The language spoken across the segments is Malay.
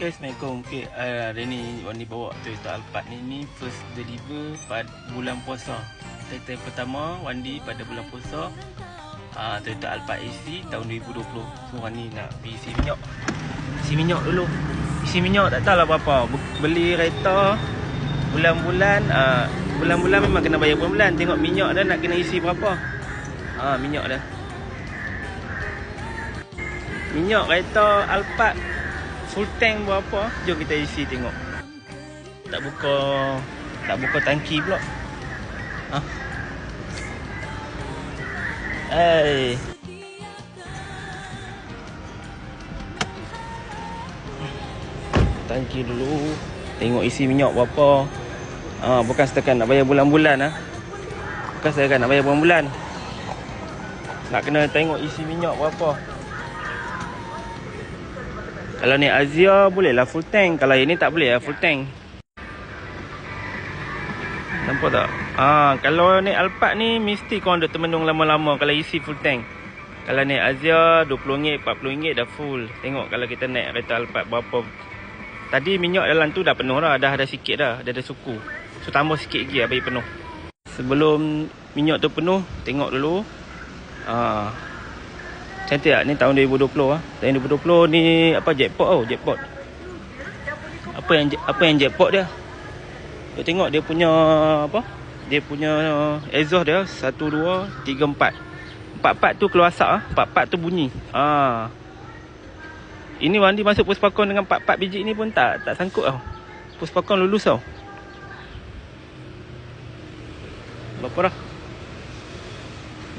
Okay, Assalamualaikum. Okay, uh, hari ni Wani bawa Toyota Alphard ni ni first deliver pada bulan puasa. Title pertama Wandi pada bulan puasa. Uh, Toyota Alphard AC tahun 2020. So Wani nak pergi isi minyak. Isi minyak dulu. Isi minyak tak tahulah berapa. Beli kereta bulan-bulan uh, bulan-bulan memang kena bayar bulan-bulan. Tengok minyak dah nak kena isi berapa. Ah uh, minyak dah. Minyak kereta Alphard full tank berapa jom kita isi tengok. Tak buka tak buka tangki pula. Ha? Hey tangki dulu. Tengok isi minyak berapa ha bukan setakat nak bayar bulan-bulan ah ha? bukan setakat nak bayar bulan-bulan. Nak kena tengok isi minyak berapa kalau ni Azia bolehlah full tank. Kalau ini tak boleh lah full tank. Nampak tak? Ah, kalau ni Alphard ni mesti kau duk termenung lama-lama kalau isi full tank. Kalau ni Azia RM20, RM40 dah full. Tengok kalau kita naik kereta Alphard berapa. Tadi minyak dalam tu dah penuh dah. Dah ada sikit dah. Dah ada suku. So tambah sikit lagi lah bagi penuh. Sebelum minyak tu penuh, tengok dulu. Ah, Cantik tak? Ni tahun 2020 ah. Tahun 2020 ni apa jackpot oh, jackpot. Apa yang apa yang jackpot dia? Kita tengok dia punya apa? Dia punya exhaust dia 1 2 3 4. 4 4 tu keluar asap ah. 4 4 tu bunyi. Ah. Ini Wandi masuk puspakon dengan 4 4 biji ni pun tak tak sangkut tau. Puspakon lulus tau. Berapa dah?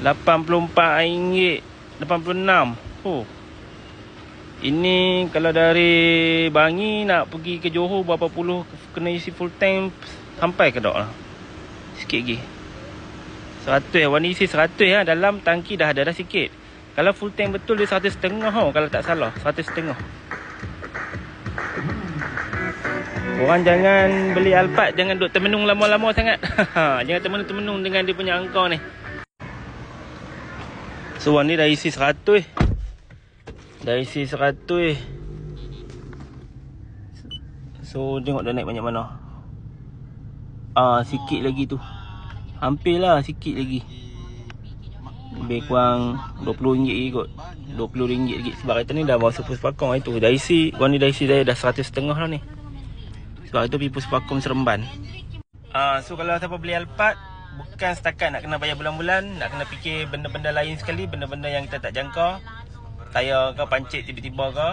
RM84 86. Oh. Ini kalau dari Bangi nak pergi ke Johor berapa puluh kena isi full tank sampai ke dok lah. Sikit lagi. 100 warna isi 100 ya dalam tangki dah ada dah sikit. Kalau full tank betul dia 100 setengah oh, kalau tak salah 100 setengah. Orang jangan beli Alphard jangan duk termenung lama-lama sangat. jangan termenung-termenung dengan dia punya angka ni. So ni dah isi 100 eh. Dah isi 100 eh. So tengok dah naik banyak mana. Ah sikit lagi tu. Hampirlah sikit lagi. Lebih kurang RM20 lagi kot. RM20 lagi sebab kereta ni dah masuk puspakong itu. Dah isi, gua ni dah isi dah, dah 100 setengah lah ni. Sebab itu pergi puspakong Seremban. Ah so kalau siapa beli Alphard bukan setakat nak kena bayar bulan-bulan nak kena fikir benda-benda lain sekali benda-benda yang kita tak jangka. Tayar ke pancit tiba-tiba ke